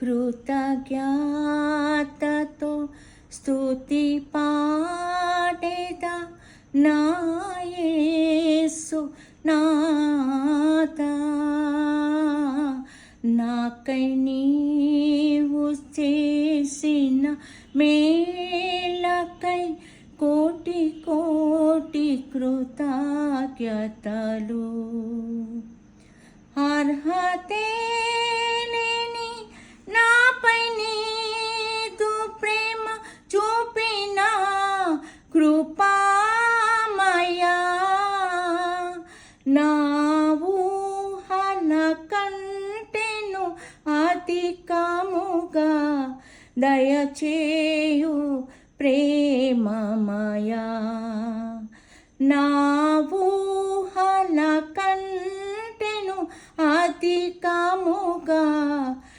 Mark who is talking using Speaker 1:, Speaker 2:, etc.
Speaker 1: ಕೃತಜ್ಞಾತೋ ಸ್ತುತಿ ಪಾಠಿತ ನಾಯೇಸು ನಾಥ నాకై నీవు చేసిన మేలకై కోటి కోటి కృతజ్ఞతలు అర్హతే కృపామయా నా ఊహల కంటెను అధికముగా దయచేయు ప్రేమమయా. నా ఊహల కంటెను అధికముగా